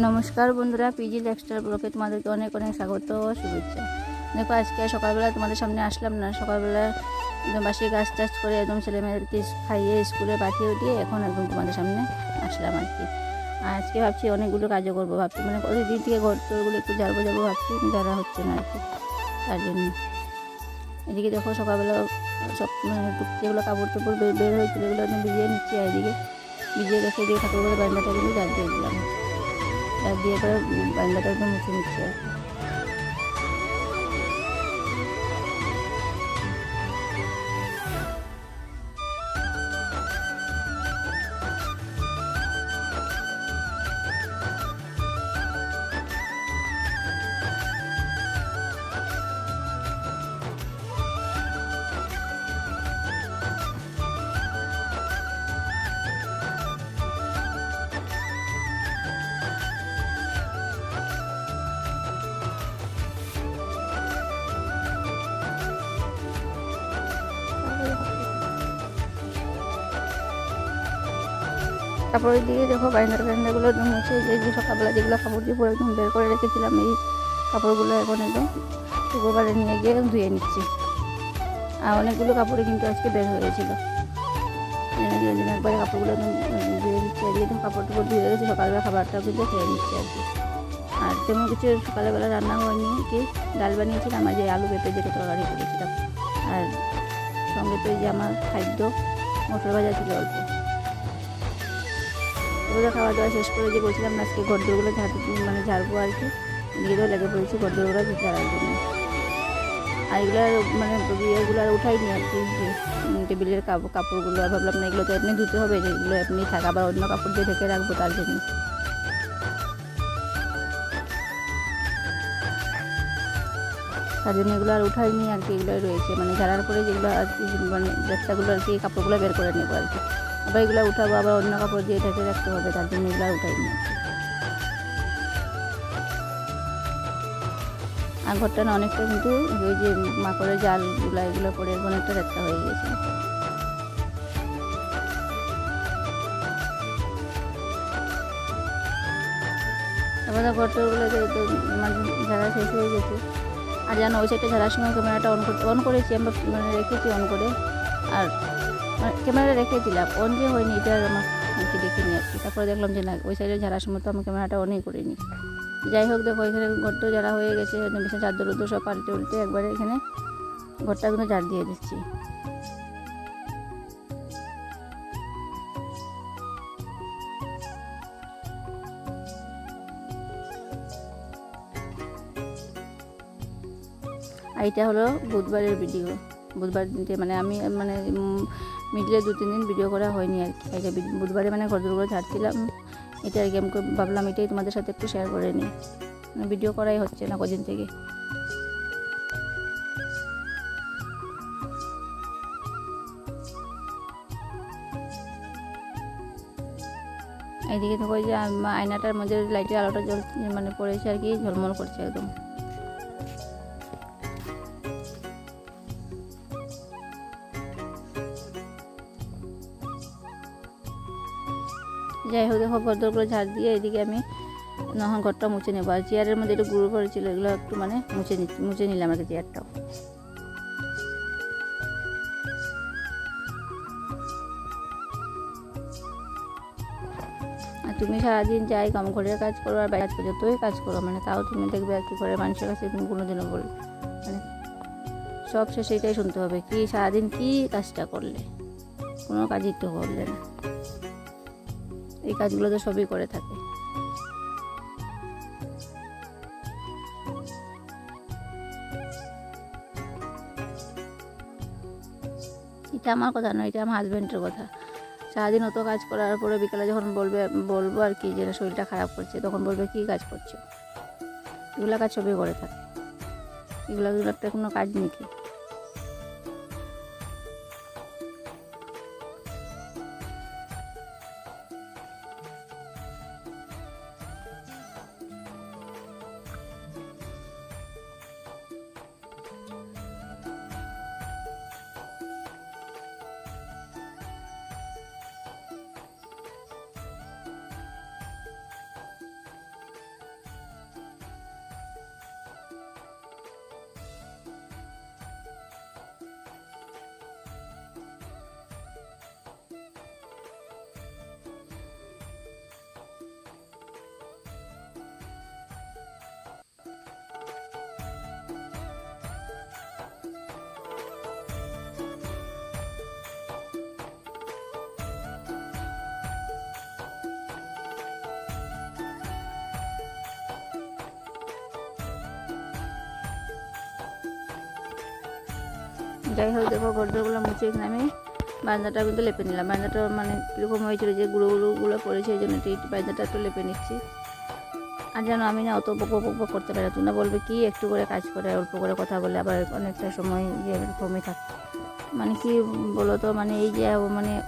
নমস্কার বন্ধুরা PG lifestyle ব্লকে তোমাদেরকে অনেক অনেক স্বাগত ও শুভেচ্ছা। দেখো, আজকে সকালবেলা তোমাদের সামনে আসলাম না। সকালবেলা একদম বাসি গাছ টাছ করে একদম ছেলে মেয়েদেরকে খাইয়ে স্কুলে পাঠিয়ে উঠিয়ে এখন একদম তোমাদের সামনে আসলাম আর কি। আজকে ভাবছি অনেকগুলো কাজও করব, ভাবছি মানে দিন থেকে ঘর তোরগুলো একটু ঝাড়বো যাব ভাবছি যারা হচ্ছে না আর কি, তার জন্য। এদিকে দেখো, সকালবেলা সব মানে যেগুলো কাপড় টাপড় বের হয়েছিল এগুলো একদম ভিজিয়ে নিচ্ছি, আর এদিকে ভিজিয়ে রেখে দিয়ে ঠাকুরগুলো বারান্দাটা কিন্তু দিয়ে দিলাম। দিয়ে করে বারান্দাটা একদম মুছে নিচ্ছি। কি। তারপরের দিকে দেখো বারান্দার বারান্দাগুলো একদম মুছে যে সকালবেলা যেগুলো কাপড় দিয়ে পরে একদম বের করে রেখেছিলাম, এই কাপড়গুলো এখন একদম শুক্রবারে নিয়ে গিয়ে ধুয়ে নিচ্ছি। আর অনেকগুলো কাপড়ে কিন্তু আজকে বের হয়েছিল একবারে কাপড়গুলো একদম ধুয়ে দিচ্ছি আর একদম কাপড় ধুয়ে গেছে, সকালবেলা খাবারটাও কিন্তু খেয়ে নিচ্ছি আর কি। আর তেমন কিছু সকালবেলা রান্না হয়নি, কি ডাল বানিয়েছিলাম, আর যে আলু পেঁপে যেটা তরকারি করেছিলাম। আর সঙ্গে তো এই যে আমার খাদ্য মশলা ভাজা ছিল অল্প। ওগুলো খাওয়া দাওয়া শেষ করে যে বলছিলাম আজকে গদ্দরগুলো ঝাড়তে মানে ঝাড়বো আর কি। নিজেরও লেগে পড়েছি গদ্দরগুলো ঝাড়ার জন্য। আর এগুলো মানে ইয়েগুলো আর উঠাইনি আর কি টেবিলের কাপড় কাপড়গুলো। ভাবলাম না এগুলো তো এমনি ধুতে হবে যেগুলো এমনি থাকা, আবার অন্য কাপড় দিয়ে ঢেকে রাখব তার জন্য। তার জন্য এগুলো আর উঠাইনি আর কি এগুলো রয়েছে। মানে ঝাড়ার পরে যেগুলো আর কি মানে ব্যবসাগুলো আর কি কাপড়গুলো বের করে নেব আর কি। আবার এগুলো উঠাবো, আবার অন্য কাপড় দিয়ে ঢেকে রাখতে হবে, তার জন্য এগুলো উঠাই উঠাইনি আর ঘরটা না অনেকটা কিন্তু ওই যে মাকড়ের জালগুলো, এগুলো পরে অনেকটা রাখতে হয়ে গেছে। তারপরে ঘরটাগুলো তো মানে ঝাড়া শেষ হয়ে গেছে। আর জানো, ওই সাইডটা ঝাড়ার সময় ক্যামেরাটা অন করতে অন করেছি, আমরা মানে রেখেছি অন করে। আর মানে ক্যামেরা রেখেছিলাম অন যে হয়নি, এটা আমার কি দেখিনি আর কি। তারপরে দেখলাম যে না, ওই সাইডে ঝাড়ার সময় তো আমি ক্যামেরাটা অনই করিনি। যাই হোক, দেখো, এখানে ঘরটাও যারা হয়ে গেছে। বিছানা, চাদর উদ্দর সব পাল্টে উল্টে একবারে এখানে ঘরটা কিন্তু ঝাড় দিয়ে দিচ্ছি। আর এটা হলো বুধবারের ভিডিও বুধবার মানে আমি মানে মিডলে দু, তিন দিন ভিডিও করা হয়নি আর কি। বি- বুধবারে মানে ঘরদুরগুলো ছাড়ছিলাম এটা আর কি আমি ভাবলাম এটাই তোমাদের সাথে একটু শেয়ার করে নিই। মানে ভিডিও করাই হচ্ছে না কদিন থেকে। এইদিকে দেখো ওই যে আয়নাটার মধ্যে লাইটের আলোটা জল মানে পড়েছে আর কি, ঝলমল করছে একদম। যাই হোক, দেখো গদ্দরগুলো ঝাড় দিয়ে এদিকে আমি নহন ঘরটা মুছে নেব। আর চেয়ারের মধ্যে একটু গুঁড়ো পড়েছিল এগুলো একটু মানে মুছে মুছে নিলাম আর চেয়ারটাও আর তুমি সারাদিন যাই কম ঘরের কাজ করো আর বাইরে কাজ করো, যতই কাজ করো মানে তাও তুমি দেখবে আর কি করে মানুষের কাছে তুমি কোনোদিনও বল মানে সব শেষে এটাই শুনতে হবে, কি সারাদিন কি কাজটা করলে? কোনো কাজই তো করলে না। এই কাজগুলো তো সবই করে থাকে। এটা আমার কথা নয়, এটা আমার হাজব্যান্ডের কথা। সারাদিন অত কাজ করার পরে বিকালে যখন বলবে, বলব আর কি যে শরীরটা খারাপ করছে, তখন বলবে, কী কাজ করছ? এগুলো কাজ সবই করে থাকে। এগুলো একটা কোনো কাজ নেই কি? যাই হোক, দেখো গর্দগুলো মুছে এখানে আমি বারান্দাটা কিন্তু লেপে নিলাম। বারান্দাটা মানে কীরকম হয়েছিল যে গুঁড়ো গুঁড়োগুলো পড়েছে, এই জন্য একটু বারান্দাটা একটু লেপে নিচ্ছি। আর যেন আমি না অত বক বক বক করতে পারি না। বলবে কি একটু করে কাজ করে, অল্প করে কথা বলে, আবার অনেকটা সময় যে এরকমই থাক। মানে কি বলো তো মানে এই যে মানে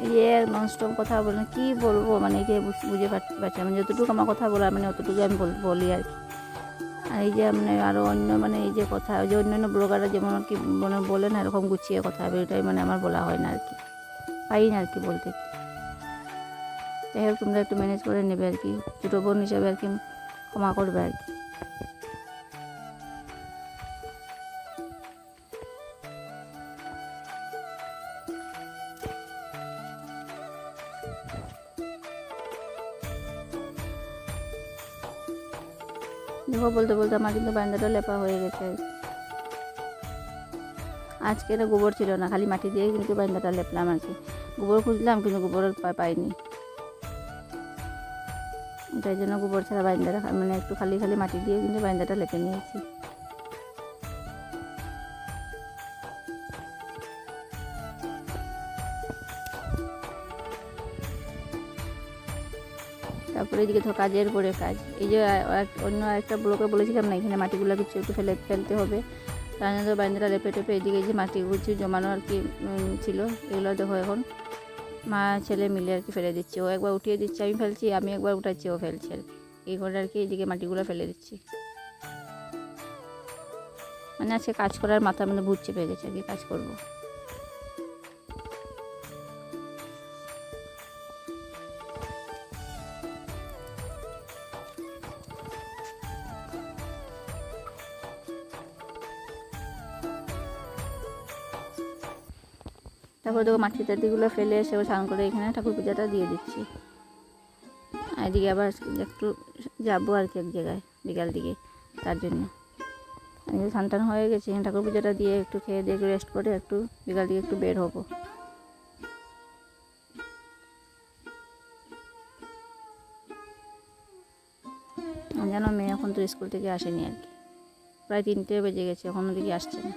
এই যে ননস্টপ কথা বলে, কি বলব? মানে এই যে বুঝ- পারছি না। মানে যতটুকু আমার কথা বলা মানে অতটুকু আমি বল- আর কি। এই যে মানে আরও অন্য মানে এই যে কথা যে অন্যান্য ব্লগাররা যেমন আর কি মানে বলে না, এরকম গুছিয়ে কথা হবে এটাই মানে আমার বলা হয় না আর কি। পাই না আর কি বলতে। যাই হোক, তোমরা একটু ম্যানেজ করে নেবে আর কি ছোটো বোন হিসাবে আর কি ক্ষমা করবে আর কি। বলতে বলতে আমার কিন্তু বারান্দাটা লেপা হয়ে গেছে। আজকে এটা গোবর ছিল না, খালি মাটি দিয়ে কিন্তু বারান্দাটা লেপলাম আর গোবর খুঁজলাম কিন্তু গোবর পাইনি। তাই জন্য গোবর ছাড়া বারান্দাটা মানে একটু খালি খালি মাটি দিয়ে কিন্তু বারান্দাটা লেপে নিয়েছি। তারপরে এদিকে তো কাজের পরে কাজ। এই যে অন্য একটা ব্লকে বলেছিলাম না, এখানে মাটিগুলো কিছু একটু ফেলে, ফেলতে হবে। তার জন্য বান্দিরা লেপে টেপে এদিকে যে মাটি কিছু জমানো আর কি ছিল, এগুলো দেখো এখন। মা, ছেলে মিলে আর কি ফেলে দিচ্ছে। ও একবার উঠিয়ে দিচ্ছে, আমি ফেলছি, আমি একবার উঠাচ্ছি, ও ফেলছে আর কি। এই করে আর কি এদিকে মাটিগুলো ফেলে দিচ্ছি। মানে আজকে কাজ করার মাথা মানে ভূত চেপে গেছে আর কি, কাজ করব। তারপর দেখো মাটি টাটিগুলো ফেলে এসে স্নান করে এখানে ঠাকুর পূজাটা দিয়ে দিচ্ছি। এদিকে আবার একটু যাব আর কি এক জায়গায় বিকাল দিকে, তার জন্য। স্নান টান হয়ে গেছে ঠাকুর পূজাটা দিয়ে একটু খেয়ে দিয়ে একটু রেস্ট করে একটু বিকাল দিকে একটু বের হব। জানো মেয়ে এখন তো স্কুল থেকে আসেনি আর কি। প্রায় তিনটে বেজে গেছে, এখনও দিকে আসছে না।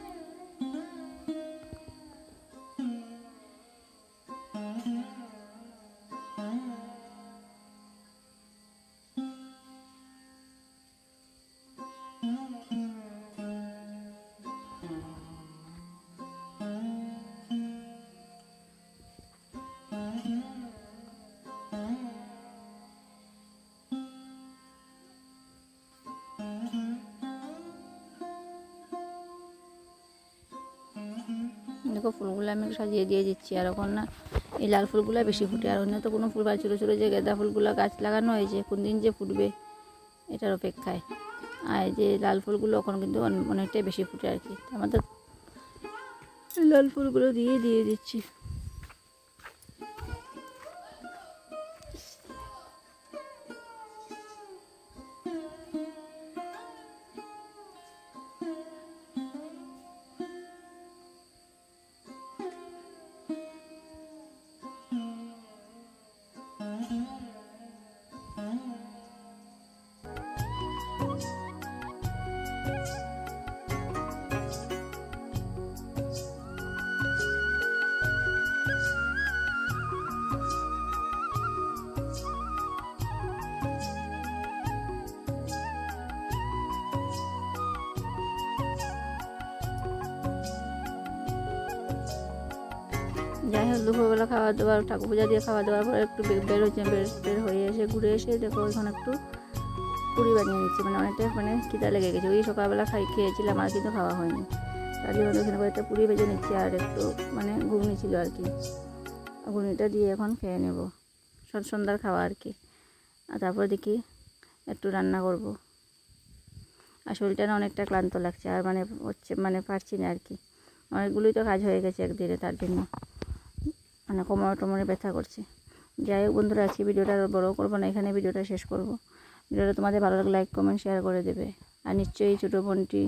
দেখো ফুলগুলো আমি সাজিয়ে দিয়ে দিচ্ছি, আর এখন না এই লাল ফুলগুলো বেশি ফুটে। আর অন্য তো কোনো ফুল বা ছোটো ছোটো যে গেঁদা ফুলগুলো গাছ লাগানো হয়েছে কোন দিন যে ফুটবে এটার অপেক্ষায়। আর যে লাল ফুলগুলো এখন কিন্তু অন- অনেকটাই বেশি ফুটে আর কি। আমাদের লাল ফুলগুলো দিয়ে দিয়ে দিচ্ছি। যাই হোক, দুপুরবেলা খাওয়া দাওয়া ঠাকুর পূজা দিয়ে খাওয়া দাওয়ার পরে একটু বে- বের বের হয়ে এসে ঘুরে এসে দেখো এখন একটু পুরি বানিয়ে নিচ্ছি মানে অনেকটা মানে খিদা লেগে গেছে। ওই সকালবেলা খাই খেয়েছিলাম, আর কিন্তু খাওয়া হয়নি। তার জন্য এখানে কয়েকটা পুরি ভেজে নিচ্ছি, আর একটু মানে ঘুগনি ছিল আর কি। ঘুগনিটা দিয়ে এখন খেয়ে নেব। সন্ধ্যার খাওয়া আর কি। আর তারপর দেখি একটু রান্না করব। আর শরীরটা না অনেকটা ক্লান্ত লাগছে, আর মানে হচ্ছে মানে পারছি না আর কি। অনেকগুলোই তো কাজ হয়ে গেছে একদিনে, তার জন্য। মানে কোমর টোমরে ব্যথা করছে। যাই হোক বন্ধুরা, আজকে ভিডিওটা আর বড়ো করব না এখানে ভিডিওটা শেষ করব। ভিডিওটা তোমাদের ভালো লাগলে লাইক কমেন্ট শেয়ার করে দেবে। আর নিশ্চয়ই ছোটো বোনটি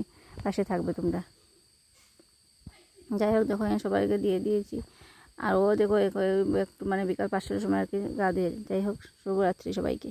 পাশে থাকবে তোমরা। যাই হোক, দেখো আমি সবাইকে দিয়ে দিয়েছি। আর ও দেখো একটু মানে বিকাল পাঁচটার সময় আর কি গা দিয়ে যাই হোক, শুভরাত্রি সবাইকে।